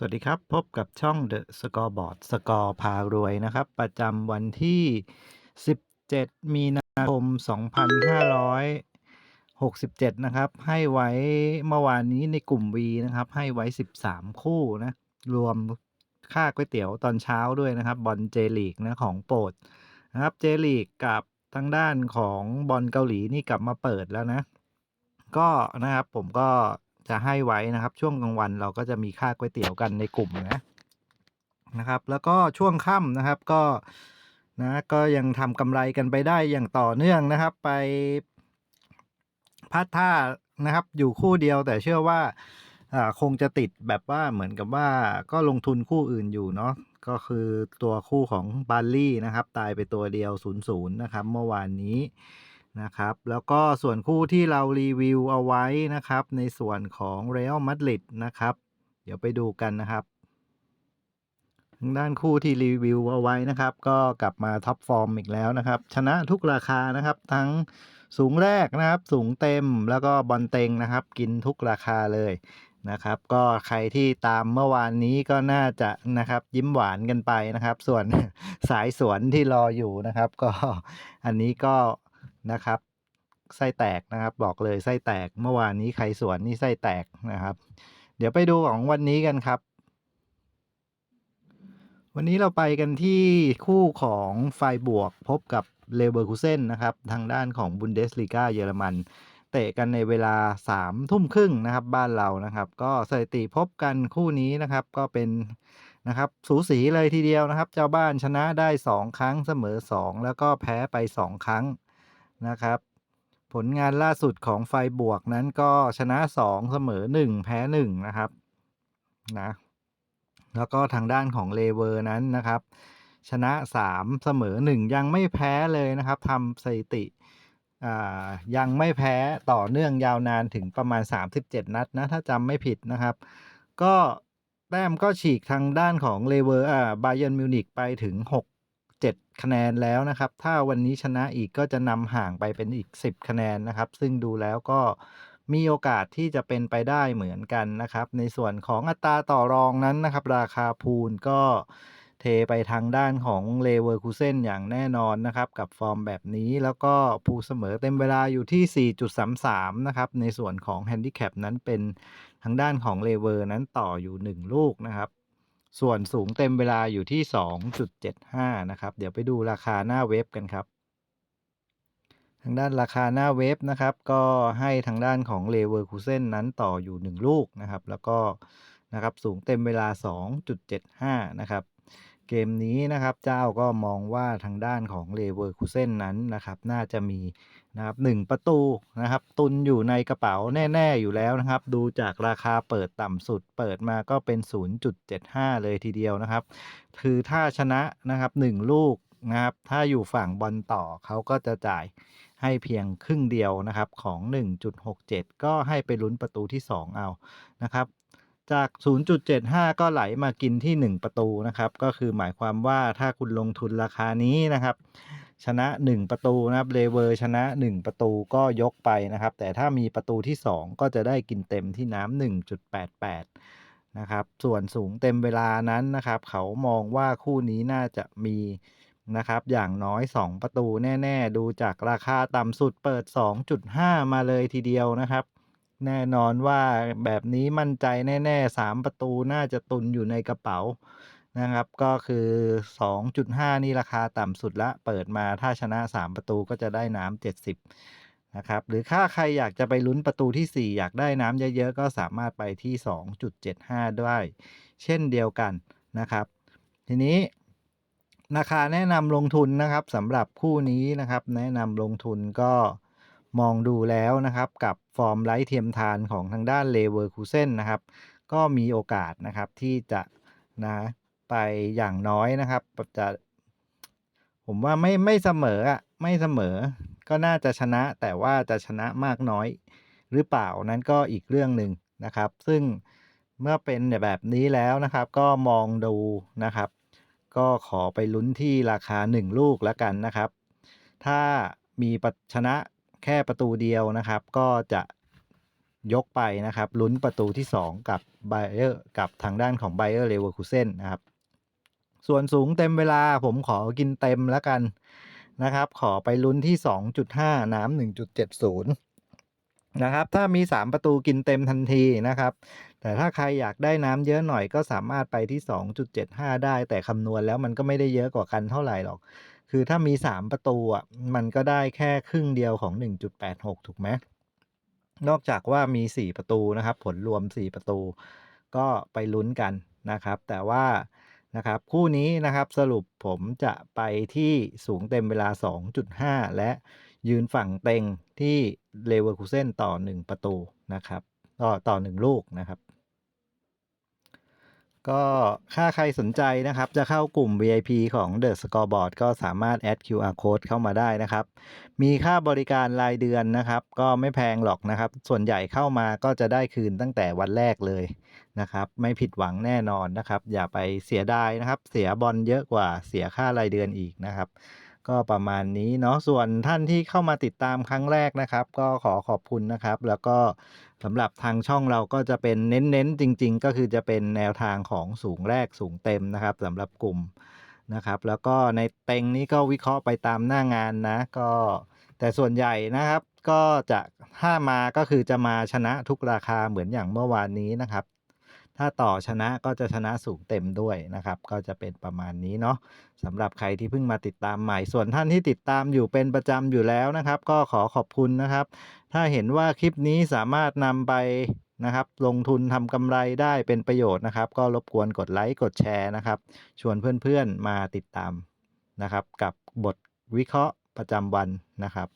สวัสดีครับ พบกับช่อง The Scoreboard สกอร์พารวยนะครับ ประจำวันที่ 17 มีนาคม 2567 นะครับ ให้ไว้เมื่อวานนี้ในกลุ่ม V นะครับ ให้ไว้ 13 คู่นะ รวมค่าก๋วยเตี๋ยวตอนเช้าด้วยนะครับ บอลเจลีกนะของโปรดนะครับ เจลีกกับทางด้านของบอลเกาหลีนี่กลับมาเปิดแล้วนะ ก็นะครับผมก็ จะให้ไว้นะครับ ช่วงกลางวันเราก็จะมีค่าก๋วยเตี๋ยวกันในกลุ่มนะนะครับ แล้วก็ช่วงค่ำนะครับก็นะก็ยังทำกำไรกันไปได้อย่างต่อเนื่องนะครับ ไปพัดท่านะครับ อยู่คู่เดียวแต่เชื่อว่าคงจะติดแบบว่าเหมือนกับว่าก็ลงทุนคู่อื่นอยู่เนาะก็คือตัวคู่ของบาลลี่นะครับ ตายไปตัวเดียว0ูนย์นะครับ เมื่อวานนี้ นะครับ แล้วก็ส่วนคู่ที่เรารีวิวเอาไว้นะครับ ในส่วนของเรอัลมาดริดนะครับ เดี๋ยวไปดูกันนะครับทางด้านคู่ที่รีวิวเอาไว้นะครับ ก็กลับมาท็อปฟอร์มอีกแล้วนะครับ ชนะทุกราคานะครับ ทั้งสูงแรกนะครับ สูงเต็มแล้วก็บอลเต็งนะครับ กินทุกราคาเลยนะครับ ก็ใครที่ตามเมื่อวานนี้ก็น่าจะนะครับ ยิ้มหวานกันไปนะครับ ส่วนสายสวนที่รออยู่นะครับ ก็อันนี้ก็ นะครับไส้แตกนะครับ บอกเลยไส้แตกเมื่อวานนี้ใครสวนนี่ไส้แตกนะครับ เดี๋ยวไปดูของวันนี้กันครับ วันนี้เราไปกันที่คู่ของไฟบวกพบกับเลเวอร์คูเซนนะครับ ทางด้านของบุนเดสลีกาเยอรมัน เตะกันในเวลา3ทุ่มครึ่งนะครับ บ้านเรานะครับ ก็สถิติพบกันคู่นี้นะครับ ก็เป็นนะครับสูสีเลยทีเดียวนะครับ เจ้าบ้านชนะได้ 2 ครั้งเสมอ 2 แล้วก็แพ้ไป 2 ครั้ง นะครับ ผลงานล่าสุดของไฟบวกนั้นก็ชนะ 2 เสมอ 1 แพ้ 1 นะครับนะแล้วก็ทางด้านของเลเวอร์นั้นนะครับ ชนะ 3 เสมอ 1 ยังไม่แพ้เลยนะครับทำสถิติอ่ายังไม่แพ้ต่อเนื่องยาวนานถึงประมาณ 37 นัดนะ ถ้าจำไม่ผิดนะครับ ก็แต้มก็ฉีกทางด้านของเลเวอร์อ่าบาเยนมิวนิกไปถึง 6 7 คะแนนแล้วนะครับ ถ้าวันนี้ชนะอีกก็จะนำห่างไปเป็นอีก 10 คะแนนนะครับ ซึ่งดูแล้วก็มีโอกาสที่จะเป็นไปได้เหมือนกันนะครับ ในส่วนของอัตราต่อรองนั้นนะครับ ราคาพูลก็เทไปทางด้านของเลเวอร์คูเซนอย่างแน่นอนนะครับ กับฟอร์มแบบนี้แล้วก็พูลเสมอเต็มเวลาอยู่ที่ 4.33 นะครับ ในส่วนของแฮนดิแคปนั้นเป็นทางด้านของเลเวอร์นั้นต่ออยู่ 1 ลูกนะครับ ส่วนสูงเต็มเวลาอยู่ที่ 2.75 นะครับ เดี๋ยวไปดูราคาหน้าเว็บกันครับ ทางด้านราคาหน้าเว็บนะครับ ก็ให้ทางด้านของเลเวอร์คูเซนนั้นต่ออยู่ 1 ลูกนะครับ แล้วก็นะครับสูงเต็มเวลา 2.75 นะครับ เกมนี้นะครับเจ้าก็มองว่าทางด้านของเลเวอร์คูเซนนั้นนะครับ น่าจะมี นะครับ1ประตูนะครับ ตุนอยู่ในกระเป๋าแน่ ๆ อยู่แล้วนะครับ ดูจากราคาเปิดต่ำสุดเปิดมาก็เป็น 0.75 เลยทีเดียวนะครับ คือถ้าชนะนะครับ 1 ลูกนะครับ ถ้าอยู่ฝั่งบอลต่อเขาก็จะจ่ายให้เพียงครึ่งเดียวนะครับของ 1.67 ก็ให้ไปลุ้นประตูที่ 2 เอานะครับ จาก 0.75 ก็ไหลมากินที่ 1 ประตูนะครับ ก็คือหมายความว่าถ้าคุณลงทุนราคานี้นะครับ ชนะ 1 ประตูนะครับเลเวอร์ชนะ 1 ประตูก็ยกไปนะครับ แต่ถ้ามีประตูที่ 2 ก็จะได้กินเต็มที่น้ำ1.88 นะครับ ส่วนสูงเต็มเวลานั้นนะครับ เขามองว่าคู่นี้น่าจะมีนะครับ อย่างน้อย 2 ประตูแน่ ๆ ดูจากราคาต่ำสุดเปิด 2.5 มาเลยทีเดียวนะครับ แน่นอนว่าแบบนี้มั่นใจแน่ ๆ 3 ประตูน่าจะตุนอยู่ในกระเป๋า นะครับ ก็คือ 2.5 นี่ราคาต่ำสุดละ เปิดมาถ้าชนะ 3 ประตูก็จะได้น้ำ70 นะครับ หรือถ้าใครอยากจะไปลุ้นประตูที่ 4 อยากได้น้ำเยอะๆ ก็สามารถไปที่ 2.75 ด้วย เช่นเดียวกันนะครับ ทีนี้ราคาแนะนำลงทุนนะครับสำหรับคู่นี้นะครับ แนะนำลงทุนก็มองดูแล้วนะครับกับฟอร์มไร้เทียมทานของทางด้านเลเวอร์คูเซนนะครับ ก็มีโอกาสนะครับที่จะนะ ไปอย่างน้อยนะครับจะผมว่าไม่ไม่เสมออะไม่เสมอก็น่าจะชนะแต่ว่าจะชนะมากน้อยหรือเปล่านั้นก็อีกเรื่องหนึ่งนะครับ ซึ่งเมื่อเป็นแบบนี้แล้วนะครับ ก็มองดูนะครับ ก็ขอไปลุ้นที่ราคา 1 ลูกแล้วกันนะครับ ถ้ามีชนะแค่ประตูเดียวนะครับ ก็จะยกไปนะครับ ลุ้นประตูที่ 2 กับ Bayer กับทางด้านของ Bayer Leverkusen นะครับ ส่วนสูงเต็มเวลาผมขอกินเต็มแล้วกันนะครับ ขอไปลุ้นที่ 2.5 น้ำ1.70 นะครับ ถ้ามี 3 ประตูกินเต็มทันทีนะครับ แต่ถ้าใครอยากได้น้ำเยอะหน่อยก็สามารถไปที่ 2.75 ได้ แต่คำนวณแล้วมันก็ไม่ได้เยอะกว่ากันเท่าไหร่หรอก คือถ้ามี 3 ประตูอะมันก็ได้แค่ครึ่งเดียวของ 1.86 ถูกไหมนอกจากว่ามี 4 ประตูนะครับ ผลรวม 4 ประตู ก็ไปลุ้นกันนะครับ แต่ว่า นะครับ คู่นี้นะครับสรุปผมจะไปที่สูงเต็มเวลา 2.5 และยืนฝั่งเต็งที่เลเวอร์คูเซนต่อ 1 ประตูนะครับ ต่อต่อ 1 ลูกนะครับ ก็ถ้าใครสนใจนะครับ จะเข้ากลุ่ม VIP ของ The Scoreboard ก็สามารถแอด QR Code เข้ามาได้นะครับ มีค่าบริการรายเดือนนะครับ ก็ไม่แพงหรอกนะครับ ส่วนใหญ่เข้ามาก็จะได้คืนตั้งแต่วันแรกเลยนะครับ ไม่ผิดหวังแน่นอนนะครับ อย่าไปเสียดายนะครับ เสียบอลเยอะกว่าเสียค่ารายเดือนอีกนะครับ ก็ประมาณนี้เนาะส่วนท่านที่เข้ามาติดตามครั้งแรกนะครับ ก็ขอขอบคุณนะครับ แล้วก็สำหรับทางช่องเราก็จะเป็นเน้นๆจริง ๆ ก็คือจะเป็นแนวทางของสูงแรกสูงเต็มนะครับสำหรับกลุ่มนะครับ แล้วก็ในเต็งนี้ก็วิเคราะห์ไปตามหน้างานนะก็แต่ส่วนใหญ่นะครับก็จะถ้ามาก็คือจะมาชนะทุกราคาเหมือนอย่างเมื่อวานนี้นะครับ ถ้าต่อชนะก็จะชนะสูงเต็มด้วยนะครับ ก็จะเป็นประมาณนี้เนาะสำหรับใครที่เพิ่งมาติดตามใหม่ ส่วนท่านที่ติดตามอยู่เป็นประจำอยู่แล้วนะครับ ก็ขอขอบคุณนะครับ ถ้าเห็นว่าคลิปนี้สามารถนำไปนะครับลงทุนทำกำไรได้เป็นประโยชน์นะครับ ก็รบกวนกดไลค์กดแชร์นะครับ ชวนเพื่อนๆมาติดตามนะครับ กับบทวิเคราะห์ประจำวันนะครับ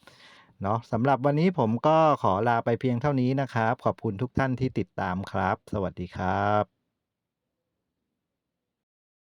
เนาะสำหรับวันนี้ผมก็ขอลาไปเพียงเท่านี้นะครับ ขอบคุณทุกท่านที่ติดตามครับ สวัสดีครับ